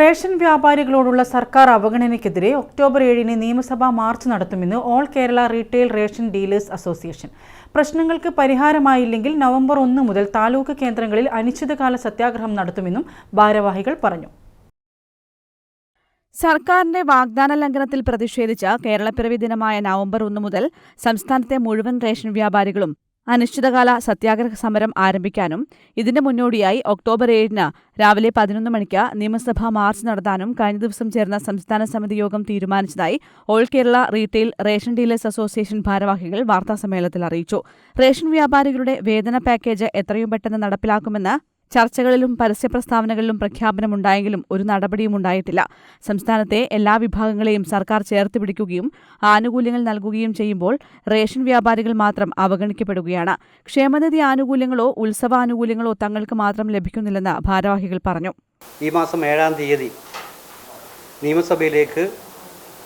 Ration വ്യാപാരികളോടുള്ള സർക്കാർ അവഗണനയ്ക്കെതിരെ October ഏഴിന് നിയമസഭാ മാർച്ച് നടത്തുമെന്ന് all Kerala retail ration dealers association. പ്രശ്നങ്ങൾക്ക് പരിഹാരമായില്ലെങ്കിൽ നവംബർ ഒന്ന് മുതൽ താലൂക്ക് കേന്ദ്രങ്ങളിൽ അനിശ്ചിതകാല സത്യാഗ്രഹം നടത്തുമെന്നും ഭാരവാഹികൾ പറഞ്ഞു. സർക്കാരിന്റെ വാഗ്ദാന ലംഘനത്തിൽ പ്രതിഷേധിച്ച് കേരളപ്പിറവി ദിനമായ നവംബർ ഒന്ന് മുതൽ സംസ്ഥാനത്തെ മുഴുവൻ റേഷൻ വ്യാപാരികളും അനിശ്ചിതകാല സത്യാഗ്രഹ സമരം ആരംഭിക്കാനും ഇതിന്റെ മുന്നോടിയായി ഒക്ടോബർ ഏഴിന് രാവിലെ പതിനൊന്ന് മണിക്ക് നിയമസഭാ മാർച്ച് നടത്താനും കഴിഞ്ഞ ദിവസം ചേർന്ന സംസ്ഥാന സമിതി യോഗം തീരുമാനിച്ചതായി all Kerala retail ration dealers association ഭാരവാഹികൾ വാർത്താസമ്മേളനത്തിൽ അറിയിച്ചു. റേഷൻ വ്യാപാരികളുടെ വേതന പാക്കേജ് എത്രയും പെട്ടെന്ന് നടപ്പിലാക്കുമെന്ന് ചർച്ചകളിലും പരസ്യപ്രസ്താവനകളിലും പ്രഖ്യാപനമുണ്ടായെങ്കിലും ഒരു നടപടിയും ഉണ്ടായിട്ടില്ല. സംസ്ഥാനത്തെ എല്ലാ വിഭാഗങ്ങളെയും സർക്കാർ ചേർത്ത് പിടിക്കുകയും ആനുകൂല്യങ്ങൾ നൽകുകയും ചെയ്യുമ്പോൾ റേഷൻ വ്യാപാരികൾ മാത്രം അവഗണിക്കപ്പെടുകയാണ്. ക്ഷേമനിധി ആനുകൂല്യങ്ങളോ ഉത്സവാനുകൂല്യങ്ങളോ തങ്ങൾക്ക് മാത്രം ലഭിക്കുന്നില്ലെന്ന് ഭാരവാഹികൾ പറഞ്ഞു. ഈ മാസം ഏഴാം തീയതി നിയമസഭയിലേക്ക്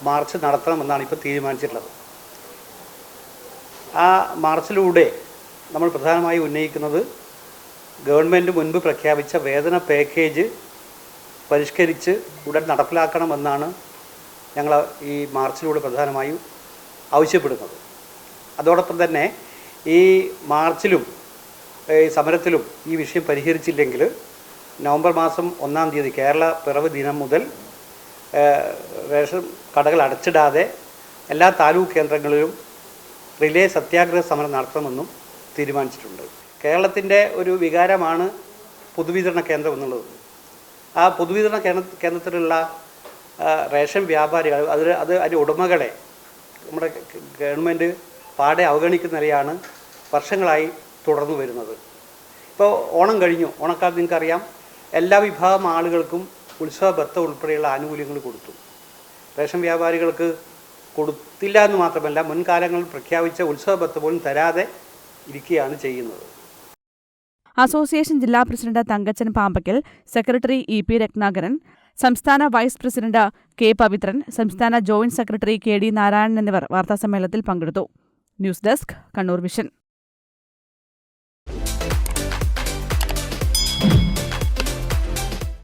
മാർച്ച് നടത്തണമെന്നാണ് ഇപ്പോൾ തീരുമാനിച്ചിട്ടുള്ളത്. ആ മാർച്ചിലൂടെ നമ്മൾ പ്രധാനമായി ഉന്നയിക്കുന്നത് ഗവൺമെന്റ് മുൻപ് പ്രഖ്യാപിച്ച വേതന പാക്കേജ് പരിഷ്കരിച്ച് ഉടൻ നടപ്പിലാക്കണമെന്നാണ് ഞങ്ങൾ ഈ മാർച്ചിലൂടെ പ്രധാനമായും ആവശ്യപ്പെടുന്നത്. അതോടൊപ്പം തന്നെ ഈ മാർച്ചിലും ഈ സമരത്തിലും ഈ വിഷയം പരിഹരിച്ചില്ലെങ്കിൽ നവംബർ മാസം ഒന്നാം തീയതി കേരള പിറവ് ദിനം മുതൽ റേഷൻ കടകൾ അടച്ചിടാതെ എല്ലാ താലൂക്ക് കേന്ദ്രങ്ങളിലും റിലേ സത്യാഗ്രഹ സമരം നടത്തണമെന്നും തീരുമാനിച്ചിട്ടുണ്ട്. കേരളത്തിന്റെ ഒരു വികാരമാണ് പൊതുവിതരണ കേന്ദ്രം എന്നുള്ളത്. ആ പൊതുവിതരണ കേന്ദ്ര കേന്ദ്രത്തിലുള്ള റേഷൻ വ്യാപാരികൾ അത് അത് അതിന്റെ ഉടമകളെ നമ്മുടെ ഗവൺമെന്റ് പാടെ അവഗണിക്കുന്ന നിലയാണ് വർഷങ്ങളായി തുടർന്നു വരുന്നത്. ഇപ്പോൾ ഓണം കഴിഞ്ഞു. ഓണക്കാലത്ത് നിങ്ങൾക്കറിയാം എല്ലാ വിഭാഗം ആളുകൾക്കും ഉത്സവ ബത്ത ഉൾപ്പെടെയുള്ള ആനുകൂല്യങ്ങൾ കൊടുത്തു. റേഷൻ വ്യാപാരികൾക്ക് കൊടുത്തില്ല എന്ന് മാത്രമല്ല മുൻകാലങ്ങളിൽ പ്രഖ്യാപിച്ച ഉത്സവ ബത്ത പോലും തരാതെ ഇരിക്കുകയാണ് ചെയ്യുന്നത്. അസോസിയേഷൻ ജില്ലാ president Thankachan Pambakkal secretary E P Ratnakaran സംസ്ഥാന വൈസ് പ്രസിഡന്റ് കെ പവിത്രൻ സംസ്ഥാന joint secretary K D Narayanan എന്നിവർ വാർത്താസമ്മേളനത്തിൽ പങ്കെടുത്തു. News desk Kannur vision.